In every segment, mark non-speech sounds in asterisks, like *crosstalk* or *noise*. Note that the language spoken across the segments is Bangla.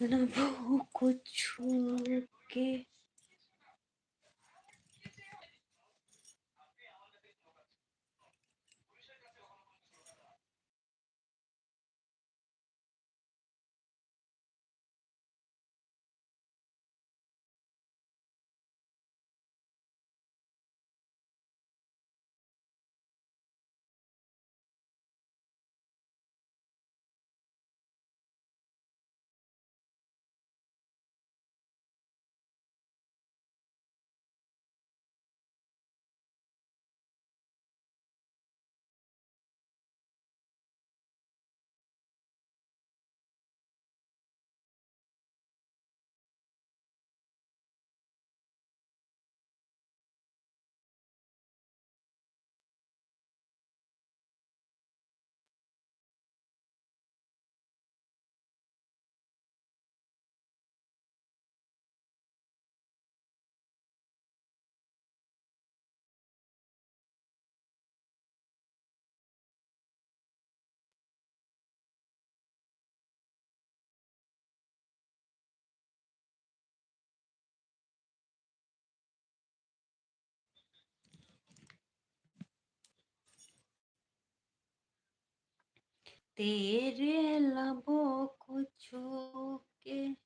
लबों को छू के तेरे लबों को छू के।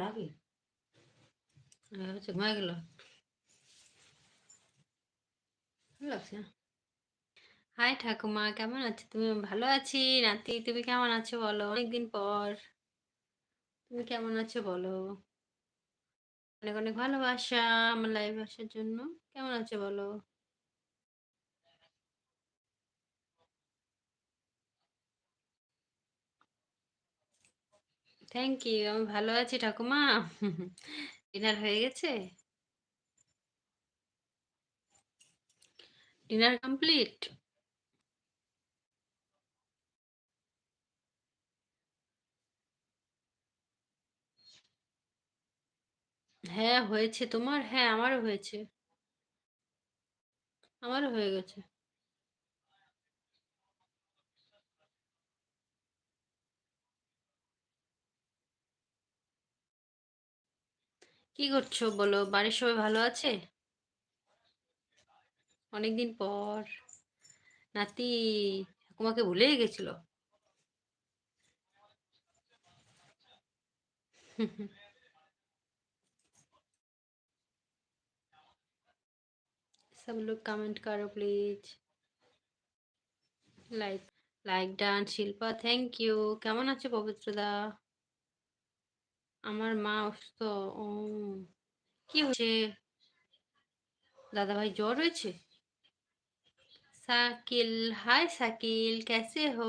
লাগে হচ্ছে ঘুমায় গেল ভালো লাগছে হাই ঠাকুমা কেমন আছো তুমি ভালো আছি নাতি তুমি কেমন আছো বলো অনেকদিন পর তুমি কেমন আছো বলো অনেক অনেক ভালোবাসা আমার লাইভ আসার জন্য কেমন আছো বলো থ্যাংক ইউ আমি ভালো আছি ঠাকুমা। ডিনার হয়ে গেছে? ডিনার কমপ্লিট হ্যাঁ হয়েছে তোমার? হ্যাঁ আমারও হয়েছে। আমারও হয়ে গেছে। কি করছো বলো বাড়ির সবাই ভালো আছে অনেকদিন পর নাতি ঠাকুমাকে ভুলেই গেছিল *laughs* सब लोग कमेंट करो please like like done Shilpa thank you কেমন আছো পবিত্রদা আমার মা অসুস্থ ও কি হচ্ছে দাদা ভাই জ্বর হয়েছে साकिल हाय साकिल कैसे हो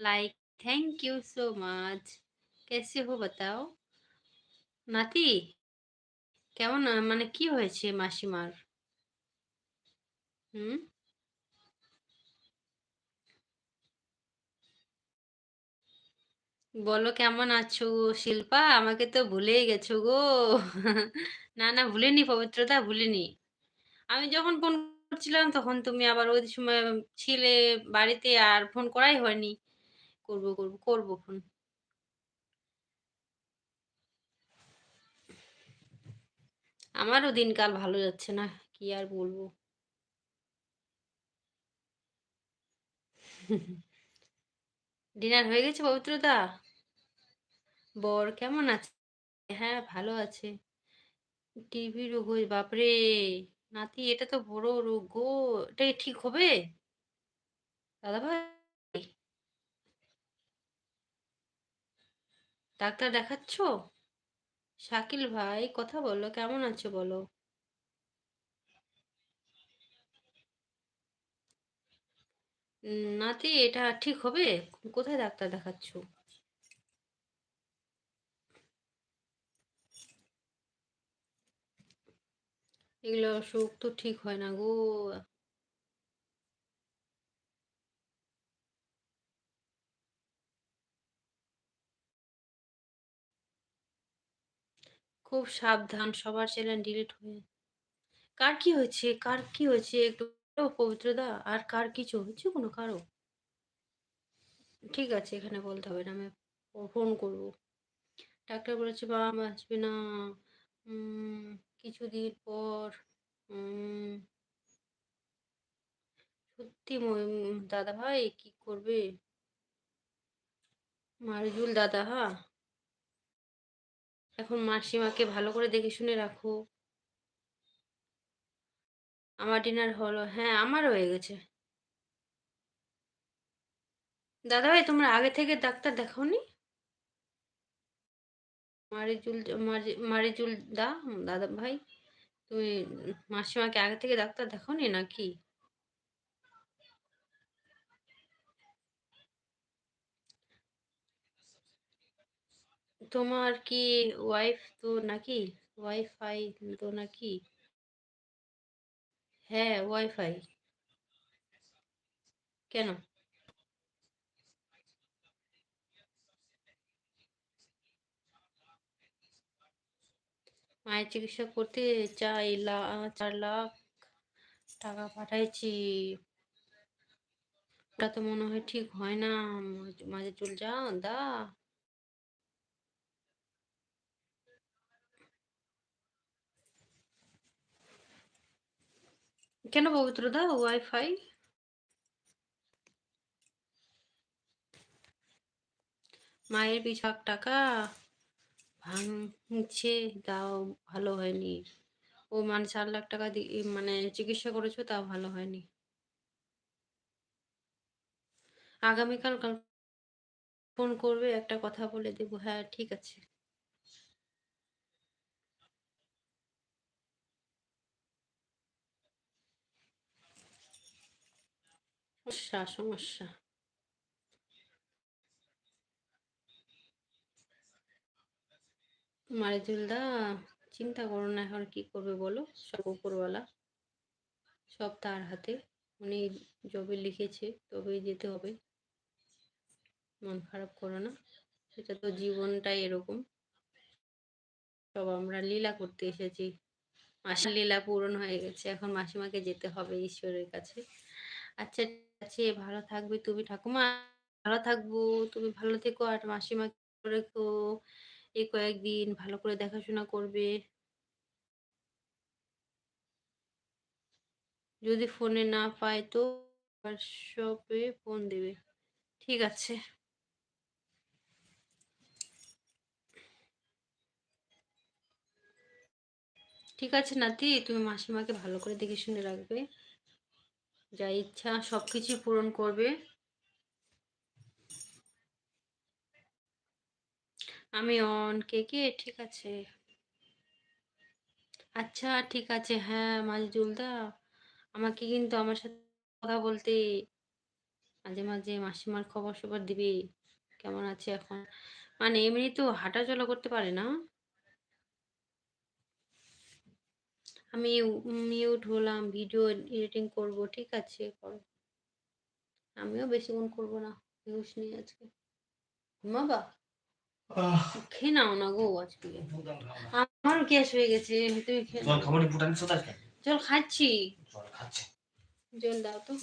like thank you so much कैसे हो बताओ নাতি কেমন মানে কি হয়েছে মাসিমার হুম বলো কেমন আছো শিল্পা? আমাকে তো ভুলেই গেছো গো। না, না ভুলিনি পবিত্রতা ভুলিনি। আমি যখন ফোন করছিলাম তখন তুমি আবার ওই সময় ছিলে বাড়িতে আর ফোন করাই হয়নি। করব, করব, করব ফোন। আমারও দিনকাল ভালো যাচ্ছে না। কি আর বলব? *laughs* ডিনার হয়ে গেছে পবিত্রতা? বর কেমন আছে? হ্যাঁ, ভালো আছে। টিবি রোগ হয়ে বাপরে! নাতি এটা তো বড় রোগ গো। এটা ঠিক হবে? দাদাভাই? ডাক্তার দেখাচ্ছ? শাকিল ভাই কথা বলো, কেমন আছো বলো? নাতি এটা ঠিক হবে? কোথায় ডাক্তার দেখাচ্ছ? এগুলো অসুখ তো ঠিক হয় না গো। খুব সাবধান, সবার চ্যানেল ডিলিট হয়ে কার কি হয়েছে? কার কি হয়েছে? একটু পবিত্রদা, আর কার কিছু হয়েছে কোনো কারও? ঠিক আছে, এখানে বলতে হবে না, আমি ফোন করব। ডাক্তার বলেছে বাবা আসবে না কিছুদিন পর সত্যি দাদা ভাই কি করবে? মারজুল দাদা হ্যাঁ? এখন মাসিমাকে ভালো করে দেখে শুনে রাখো। আমার ডিনার হলো হ্যাঁ আমার হয়ে গেছে। দাদা ভাই তোমরা আগে থেকে ডাক্তার দেখাওনি? মারিজুল মারি- মারিজুল দা, দাদা ভাই তুমি মাসিমাকে আগে থেকে ডাক্তার দেখো নি নাকি? তোমার কি ওয়াইফ তো নাকি ওয়াইফাই তো নাকি? হ্যাঁ ওয়াইফাই কেন? মায়ের চিকিৎসা করতে চাই চার লাখ টাকা পাঠাইছি। ওটা তো মনে হয় ঠিক হয় না। মাঝে চুল যা, দা। কেন পবিত্র দা? ওয়াইফাই? মায়ের এক টাকা। ভাঙছে তাও ভালো হয়নি। ও মানে চার লাখ টাকা দিয়ে মানে চিকিৎসা করেছ তাও ভালো হয়নি। আগামীকাল কাল ফোন করবে, একটা কথা বলে দেবো। হ্যাঁ ঠিক আছে। সমস্যা সমস্যা। মারিজুলদা চিন্তা করো না এখন কি করবে বলো? সব উপরওয়ালা, সব তার হাতে। উনি যবে লিখেছে, তবেই যেতে হবে। মন খারাপ করো না সেটা তো জীবনটাই এরকম। সব আমরা লীলা করতে এসেছি। মাসির লীলা পূরণ হয়ে গেছে, এখন মাসিমাকে যেতে হবে ঈশ্বরের কাছে। আচ্ছা আছে ভালো থাকবে তুমি ঠাকুমা। ভালো থাকব, তুমি ভালো থেকো আর মাসিমাকে রেখো। এই কয়েকদিন ভালো করে দেখাশোনা করবে। যদি ফোনে না পায় তো হোয়াটসঅ্যাপে ফোন দেবে। ঠিক আছে। ঠিক আছে নাতি, তুমি মাসিমাকে ভালো করে দেখে শুনে রাখবে। যা ইচ্ছা সব কিছু পূরণ করবে। আমি অন কে কে? ঠিক আছে। আচ্ছা ঠিক আছে। হ্যাঁ মাজুলদা আমাকে কিন্তু আমার সাথে কথা বলতে মাঝে মাঝে মাসিমার খবর সবর দিবি। কেমন আছে এখন? মানে এমনি তো হাঁটা চলা করতে পারে না। আমি মিউট হলাম ভিডিও এডিটিং করব, ঠিক আছে। করো আমিও বেশিক্ষণ করব না ভিউস নিয়ে আজকে। ঘুমাবা? খেয়ে নাও না গো আজকে। আমারও গ্যাস হয়ে গেছে তুমি খেয়ে জল নাও। খাব নি ফুটানি সোদা কেন জল খাচ্ছি। জল খাচ্ছে। জল দাও তো।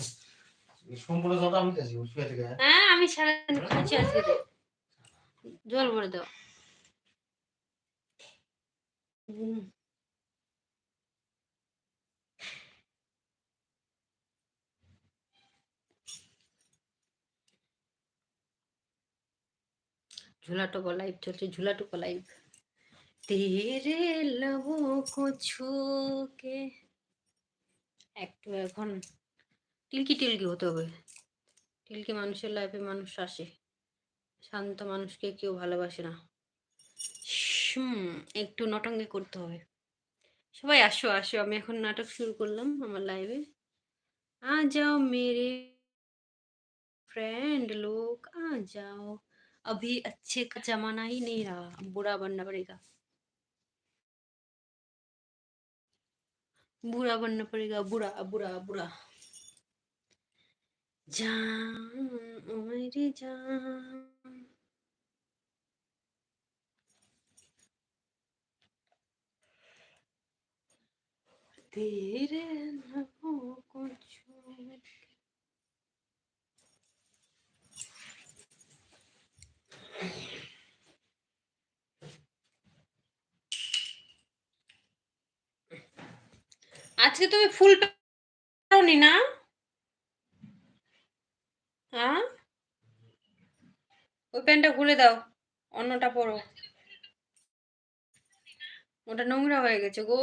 সম্পূর্ণ জল আমি খাচ্ছি শুয়ে থেকে হ্যাঁ আমি সারাদিন খাচ্ছি আজকে জল ভরে দাও। ঝুলাটোকো লাইভ চলছে, ঝুলাটোকো লাইভ তেরে লবো কো একটু এখন টিলকি টিলকি হতে হবে। টিলকি মানুষের লাইফে মানুষ আসে। শান্ত মানুষকে কেউ ভালোবাসে না। একটু নটঙ্গে করতে হবে। সবাই আসো আসো। আমি এখন নাটক শুরু করলাম আমার লাইভে আ যাও মেরে। ফ্রেন্ড লোক, আ যাও। अभी अच्छे का जमाना ही नहीं रहा अब बुरा बनना पड़ेगा बुरा बनना पड़ेगा बुरा बुरा बुरा जान ओ मेरी जान तेरे लबों আজকে তুমি ফুল পাওনি না? হ্যাঁ ওই প্যান্টটা খুলে দাও, অন্যটা পরো। ওটা নোংরা হয়ে গেছে গো।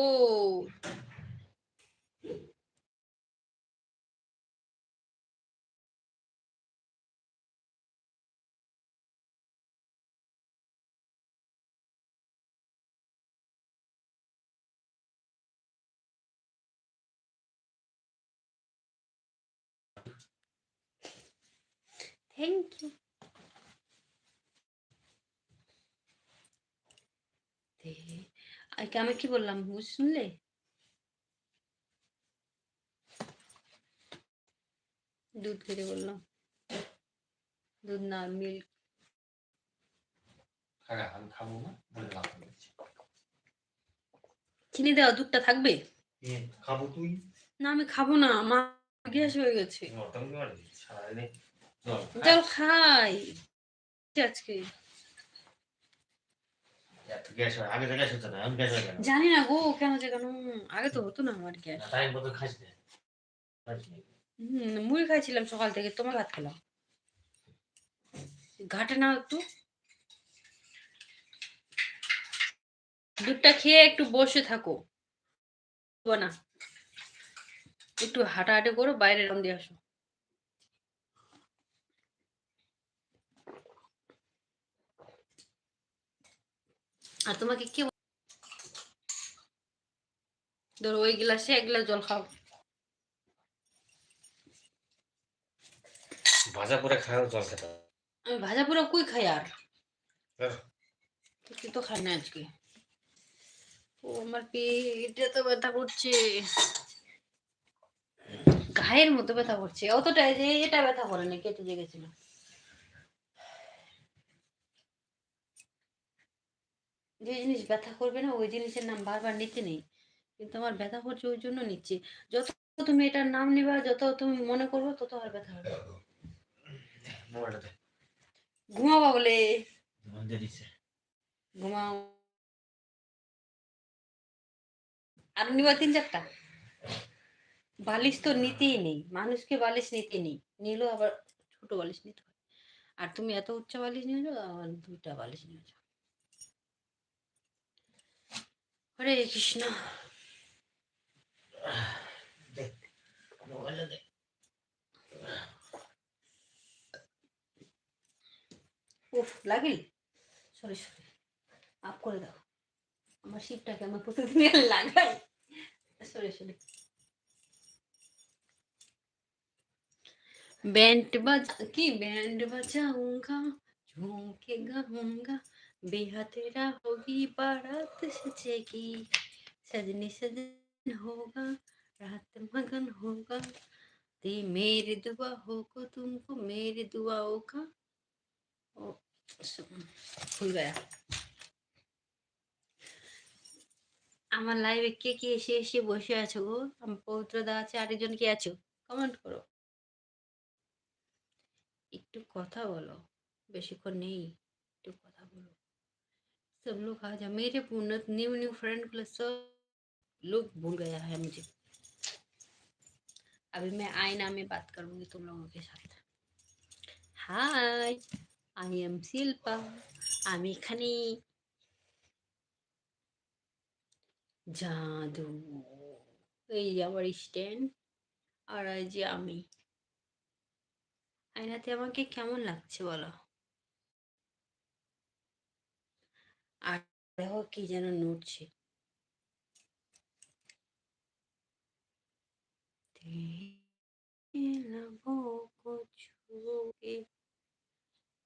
থ্যাংক ইউ আমি কি বললাম? বুঝ শুনলে? দুধ খেতে বললাম। দুধ না মিল্ক চিনি দেওয়া দুধটা থাকবে? খাব তুই। না আমি খাব না আমার গ্যাস হয়ে গেছে। জল। খাই আজকে না জানি না গো কেন যে কেন আগে তো হতো না আমার গ্যাস না না। মুড়ি খাইছিলাম সকাল থেকে তোমার ভাত খেলাম ঘাটে নাও একটু দুধটা খেয়ে একটু বসে থাকো না একটু হাঁটাহাঁটি করো বাইরে রন দিয়ে আসো আর তোমাকে কে ধরো ওই গ্লাসে এক গ্লাস জল খাও। ভাজা করে খাওয়ার জল খেতে আমি ভাজা পুরো কই খাই আর? তুই তো খাই না আজকে। ও আমার পেটে তো ব্যথা করছে। গায়ের মতো ব্যথা করছে। অতটা যে এটা ব্যথা করে না কেটে যে যে জিনিস ব্যথা করবে না ওই জিনিসের নাম বারবার নিতে নেই। কিন্তু আমার ব্যথা করছে ওই জন্য নিচ্ছি। যত তুমি এটার নাম নিবা যত তুমি মনে করবে তত আর ব্যথা হবে ঘুমাবা বলে। ঘুমাও। আর নিবা তিন চারটা। বালিশ তো নিতেই নেই। মানুষকে বালিশ নিতে নেই। নিলেও আবার ছোট বালিশ নিতে হয়। আর তুমি এত উচ্চ বালিশ নিয়েছো আবার দুইটা বালিশ নিয়েছো। কৃষ্ণ দে মোবাইলটা দে উফ লাগিল সরি সরি আপ করে দাও আমার শিবটাকে আমার প্রতিদিন লাগাই সরি সরি बैंड बजा की बैंड बजाऊंगा झूम के गाऊंगा बेहा तेरा होगी बारात सजेगी सजनी सजन होगा रात मगन होगा ते मेरी दुआ होगा तुमको मेरी दुआओं का ओ, ভুল গয়া আমার লাইভে কে কে এসে এসে বসে আছো গো আমার পবিত্র দা আছে আরেকজন কে আছো কমেন্ট করো একটু কথা বলো বেশিক্ষণ নেই একটু কথা বলো सब लोग आ जा मेरे न्यू न्यू फ्रेंड को सब लोग भूल गया है मुझे अभी मैं आईना में बात करूंगी तुम लोगों के साथ हाय आई एम शिल्पा আমি এখানে জাদু এই যে আমার স্ট্যান্ড আর এই যে আমি আয়নাতে আমাকে কেমন লাগছে বলো আর দেখো কি যেন নড়ছে।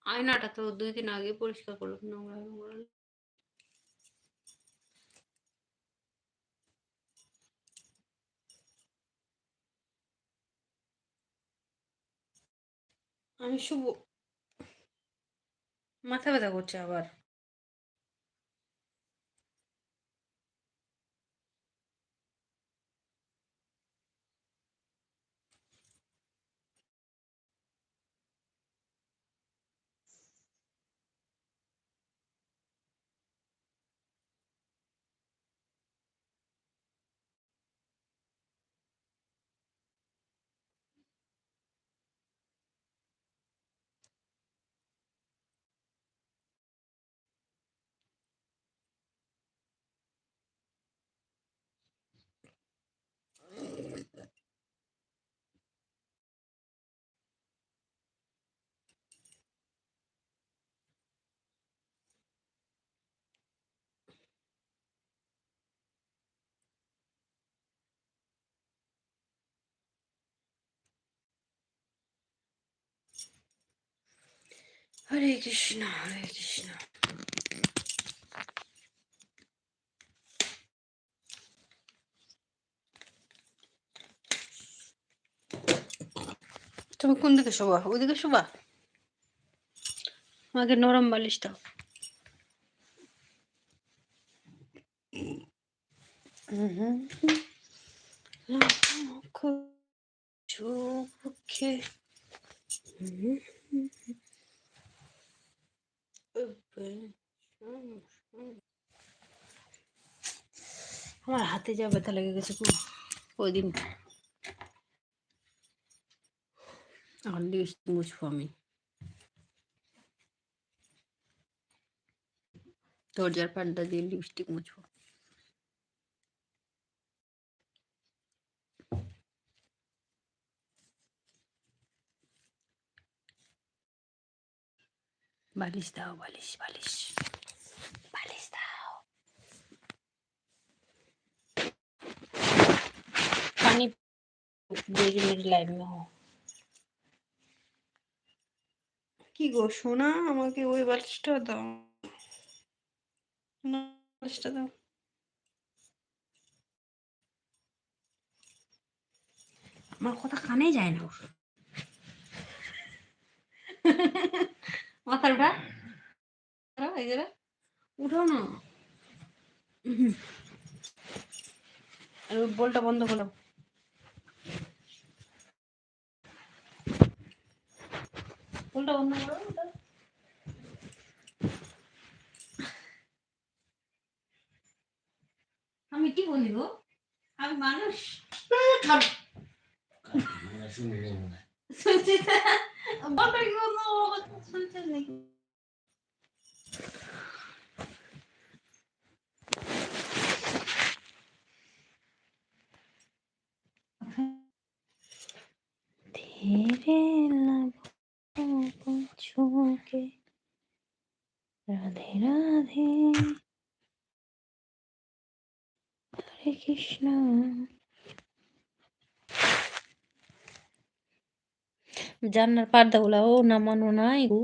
আয়নাটা তো দুই দিন আগে পরিষ্কার করল, নোংরা নোংরা আমি শুভ মাথা ব্যথা করছে আবার। হরে কৃষ্ণ হরে কৃষ্ণ তুমি কোন দিকে শোবা ওইদিকে শোবা আমাকে নরম বালিশ দাও চোখে আমার হাতে যা ব্যথা লেগে গেছে ওই দিন এখন মুছবো আমি। দরজার পাড্ডা দিয়ে লিপস্টিক মুছবো। বালিশ দাও বালিশ বালিশ বালিশ দাও পানি দেখি মেরি লাইন মে হো কি গো সোনা আমাকে ওই বালিশটা দাও। বালিশটা দাও। আমার কথা কানে যায় না। *laughs* মাথার উঠা এই জায়গায়। না। উহুম। আর ওই বলটা বন্ধ করো। বলটা বন্ধ করো আমি কি বলি গো? আমি মানুষ। Baba yoluna oğlu kutsun tezlik. तेरे लबों को छू के राधे राधे हरे कृष्णा জান্নার পর্দা গুলা ও নামানো নাই গো!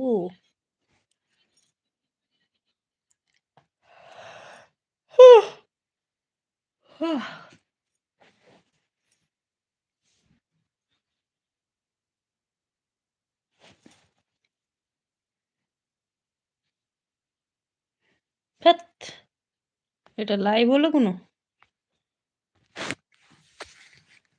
এটা লাইভ হলো কোনো?